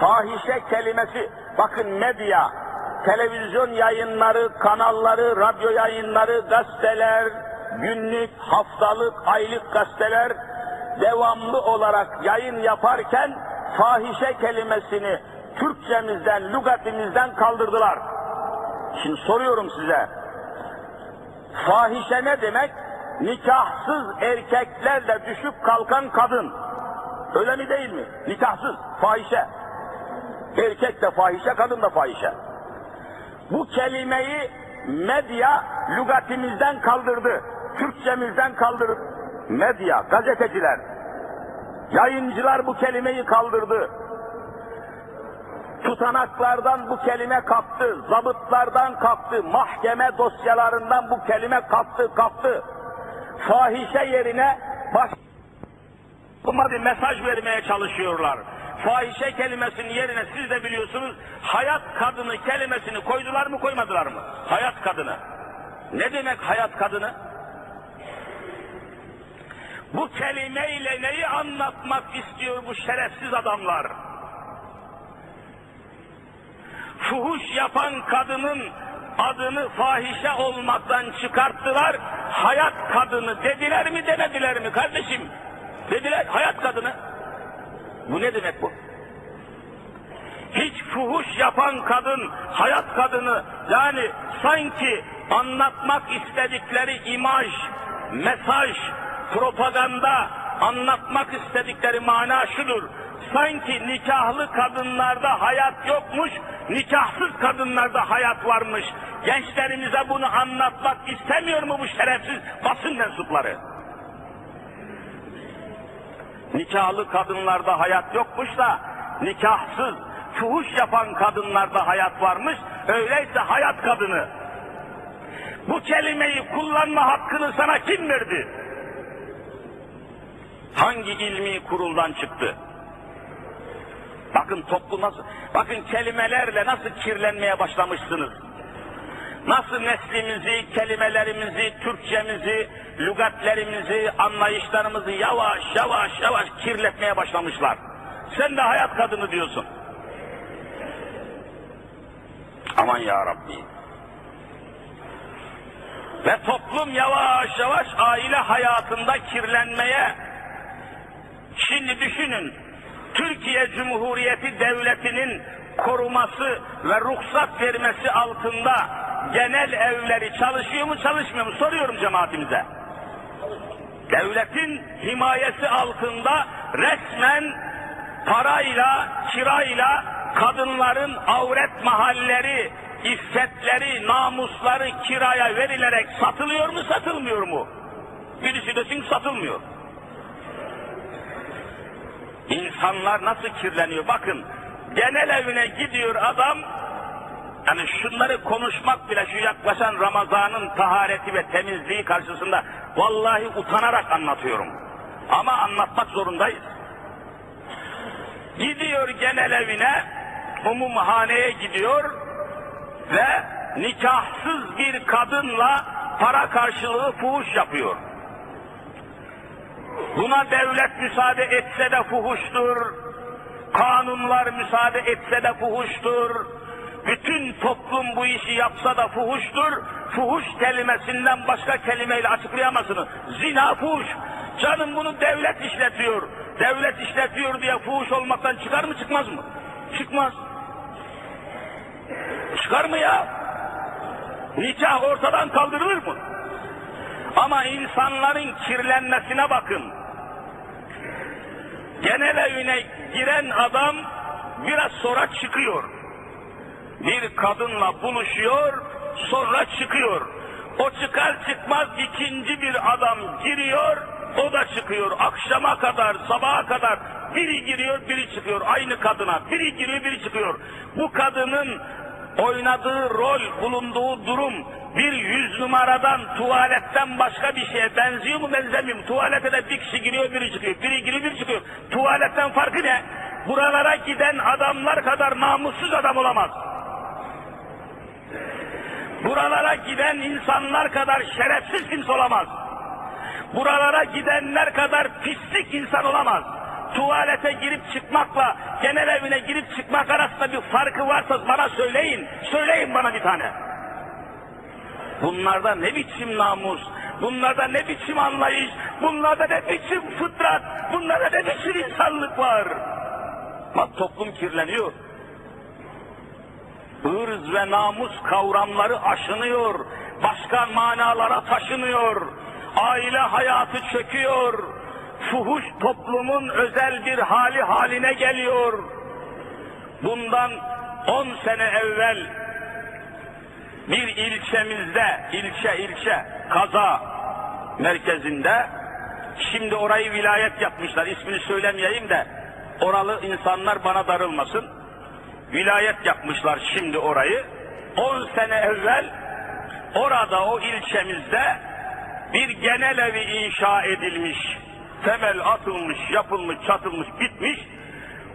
Fahişe kelimesi, bakın medya, televizyon yayınları, kanalları, radyo yayınları, gazeteler, günlük, haftalık, aylık gazeteler devamlı olarak yayın yaparken fahişe kelimesini Türkçemizden, lügatimizden kaldırdılar. Şimdi soruyorum size. Fahişe ne demek? Nikahsız erkeklerle düşüp kalkan kadın. Öyle mi değil mi? Nikahsız, fahişe. Erkek de fahişe, kadın da fahişe. Bu kelimeyi medya lügatimizden kaldırdı. Türkçemizden kaldırdı. Medya, gazeteciler, yayıncılar bu kelimeyi kaldırdı. Tutanaklardan bu kelime kalktı, zabıtlardan kalktı, mahkeme dosyalarından bu kelime kalktı, kalktı. Fahişe yerine baş mesaj vermeye çalışıyorlar. Fahişe kelimesinin yerine siz de biliyorsunuz hayat kadını kelimesini koydular mı koymadılar mı? Hayat kadını. Ne demek hayat kadını? Bu kelimeyle neyi anlatmak istiyor bu şerefsiz adamlar? Fuhuş yapan kadının adını fahişe olmaktan çıkarttılar. Hayat kadını dediler mi demediler mi kardeşim? Dediler hayat kadını. Bu ne demek bu? Hiç fuhuş yapan kadın, hayat kadını yani sanki anlatmak istedikleri imaj, mesaj, propaganda anlatmak istedikleri mana şudur. Sanki nikahlı kadınlarda hayat yokmuş, nikahsız kadınlarda hayat varmış. Gençlerimize bunu anlatmak istemiyor mu bu şerefsiz basın mensupları? Nikahlı kadınlarda hayat yokmuş da nikahsız, fuhuş yapan kadınlarda hayat varmış. Öyleyse hayat kadını. Bu kelimeyi kullanma hakkını sana kim verdi? Hangi ilmi kuruldan çıktı? Bakın toplu nasıl, bakın kelimelerle nasıl kirlenmeye başlamışsınız. Nasıl neslimizi, kelimelerimizi, Türkçemizi, lügatlerimizi, anlayışlarımızı yavaş yavaş yavaş kirletmeye başlamışlar. Sen de hayat kadını diyorsun. Aman ya Rabbi. Ve toplum yavaş yavaş aile hayatında kirlenmeye, şimdi düşünün, Türkiye Cumhuriyeti Devleti'nin koruması ve ruhsat vermesi altında genel evleri çalışıyor mu çalışmıyor mu soruyorum cemaatimize. Devletin himayesi altında resmen parayla, kirayla kadınların avret mahalleri, iffetleri, namusları kiraya verilerek satılıyor mu satılmıyor mu? Birisi desin satılmıyor. İnsanlar nasıl kirleniyor? Bakın genel evine gidiyor adam, yani şunları konuşmak bile şu yaklaşan Ramazan'ın tahareti ve temizliği karşısında vallahi utanarak anlatıyorum. Ama anlatmak zorundayız. Gidiyor genel evine, umumhaneye gidiyor ve nikahsız bir kadınla para karşılığı fuhuş yapıyor. Buna devlet müsaade etse de fuhuştur, kanunlar müsaade etse de fuhuştur, bütün toplum bu işi yapsa da fuhuştur, fuhuş kelimesinden başka kelimeyle açıklayamazsınız. Zina fuhuş, canım bunu devlet işletiyor, devlet işletiyor diye fuhuş olmaktan çıkar mı çıkmaz mı? Çıkmaz. Çıkar mı ya? Nikah ortadan kaldırılır mı? Ama insanların kirlenmesine bakın. Genel evine giren adam biraz sonra çıkıyor. Bir kadınla buluşuyor, sonra çıkıyor. O çıkar çıkmaz ikinci bir adam giriyor, o da çıkıyor. Akşama kadar, sabaha kadar biri giriyor, biri çıkıyor. Aynı kadına. Biri giriyor, biri çıkıyor. Bu kadının oynadığı rol, bulunduğu durum bir yüz numaradan, tuvaletten başka bir şeye benziyor mu benzemiyor mu? Tuvalete de bir kişi giriyor, biri çıkıyor. Biri giriyor, biri çıkıyor. Tuvaletten farkı ne? Buralara giden adamlar kadar namussuz adam olamaz. Buralara giden insanlar kadar şerefsiz kimse olamaz. Buralara gidenler kadar pislik insan olamaz. tuvalete girip çıkmakla genel evine girip çıkmak arasında bir farkı varsa bana söyleyin. Söyleyin bana bir tane. Bunlarda ne biçim namus, bunlarda ne biçim anlayış, bunlarda ne biçim fıtrat, bunlarda ne biçim insanlık var. Bak toplum kirleniyor. Irz ve namus kavramları aşınıyor, başka manalara taşınıyor, aile hayatı çöküyor, fuhuş toplumun özel bir hali haline geliyor. Bundan 10 sene evvel bir ilçemizde, ilçe ilçe, kaza merkezinde, şimdi orayı vilayet yapmışlar, ismini söylemeyeyim de, oralı insanlar bana darılmasın. Vilayet yapmışlar şimdi orayı. 10 sene evvel orada o ilçemizde bir genel evi inşa edilmiş. Temel atılmış, yapılmış, çatılmış, bitmiş.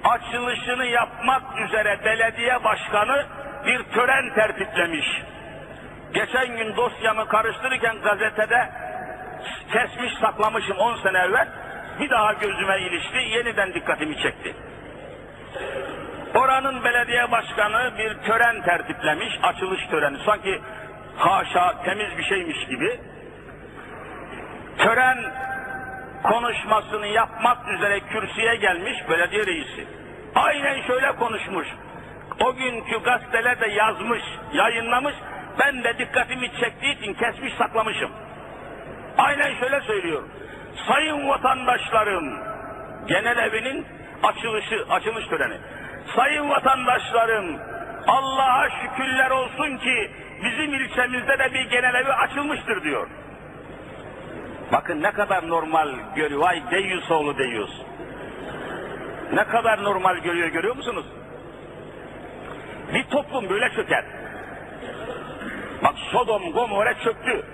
Açılışını yapmak üzere belediye başkanı bir tören tertiplemiş. Geçen gün dosyamı karıştırırken gazetede kesmiş saklamışım 10 sene evvel. Bir daha gözüme ilişti, yeniden dikkatimi çekti. Oranın belediye başkanı bir tören tertiplemiş, açılış töreni. Sanki haşa temiz bir şeymiş gibi. Tören konuşmasını yapmak üzere kürsüye gelmiş belediye reisi. Aynen şöyle konuşmuş. O günkü gazeteler de yazmış, yayınlamış. Ben de dikkatimi çektiği için kesmiş saklamışım. Aynen şöyle söylüyor. Sayın vatandaşlarım, genel evinin açılışı, açılış töreni. Sayın vatandaşlarım, Allah'a şükürler olsun ki bizim ilçemizde de bir genel evi açılmıştır diyor. Bakın ne kadar normal görüyor. Vay deyyus oğlu deyyus. Ne kadar normal görüyor görüyor musunuz? Bir toplum böyle çöker. Bak Sodom Gomorre çöktü.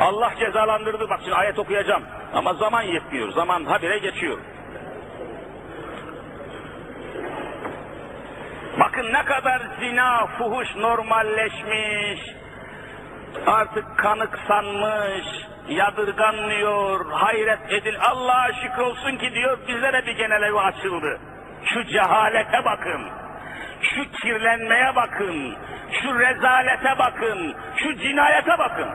Allah cezalandırdı. Bak şimdi ayet okuyacağım. Ama zaman yetmiyor. Zaman habire geçiyor. Bakın ne kadar zina, fuhuş normalleşmiş. Artık kanıksanmış, yadırganmıyor, hayret edil. Allah'a şükür olsun ki diyor bizlere bir genel evi açıldı. Şu cehalete bakın. Şu kirlenmeye bakın. Şu rezalete bakın. Şu cinayete bakın.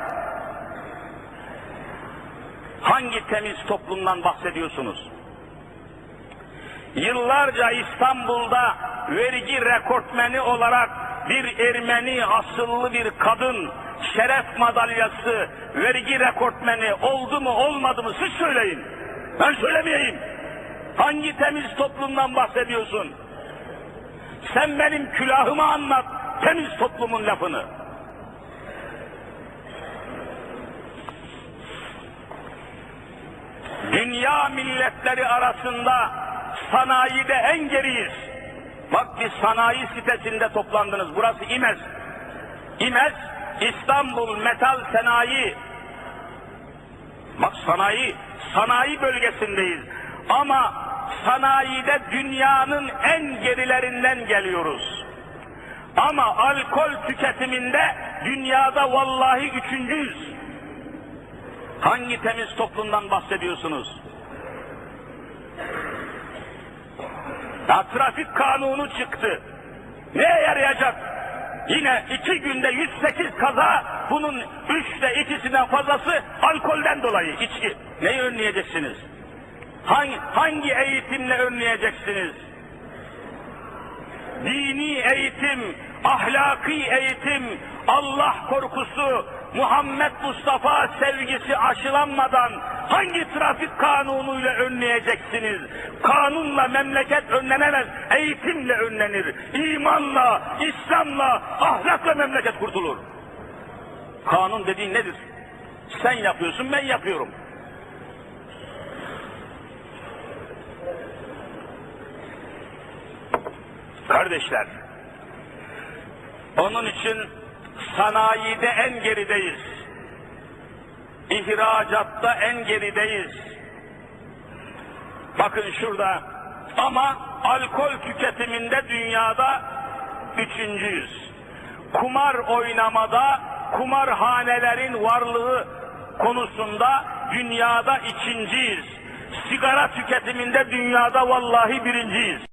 Hangi temiz toplumdan bahsediyorsunuz? Yıllarca İstanbul'da vergi rekortmeni olarak bir Ermeni asıllı bir kadın şeref madalyası vergi rekortmeni oldu mu olmadı mı siz söyleyin. Ben söylemeyeyim. Hangi temiz toplumdan bahsediyorsun? Sen benim külahıma anlat temiz toplumun lafını. Dünya milletleri arasında sanayide en geriyiz. Bak bir sanayi sitesinde toplandınız. Burası İmez. İmez, İstanbul Metal Sanayi. Bak sanayi, sanayi bölgesindeyiz. Ama sanayide dünyanın en gerilerinden geliyoruz. Ama alkol tüketiminde dünyada vallahi üçüncüyüz. Hangi temiz toplumdan bahsediyorsunuz? Ya trafik kanunu çıktı. Neye yarayacak? Yine iki günde 108 kaza, bunun üçte ikisinden fazlası alkolden dolayı içki. Neyi önleyeceksiniz? Hangi, hangi eğitimle önleyeceksiniz? Dini eğitim, ahlaki eğitim, Allah korkusu, Muhammed Mustafa sevgisi aşılanmadan hangi trafik kanunuyla önleyeceksiniz? Kanunla memleket önlenemez, eğitimle önlenir. İmanla, İslam'la, ahlakla memleket kurtulur. Kanun dediğin nedir? Sen yapıyorsun, ben yapıyorum. Kardeşler, onun için sanayide en gerideyiz. İhracatta en gerideyiz. Bakın şurada ama alkol tüketiminde dünyada üçüncüyüz. Kumar oynamada, kumarhanelerin varlığı konusunda dünyada ikinciyiz. sigara tüketiminde dünyada vallahi birinciyiz.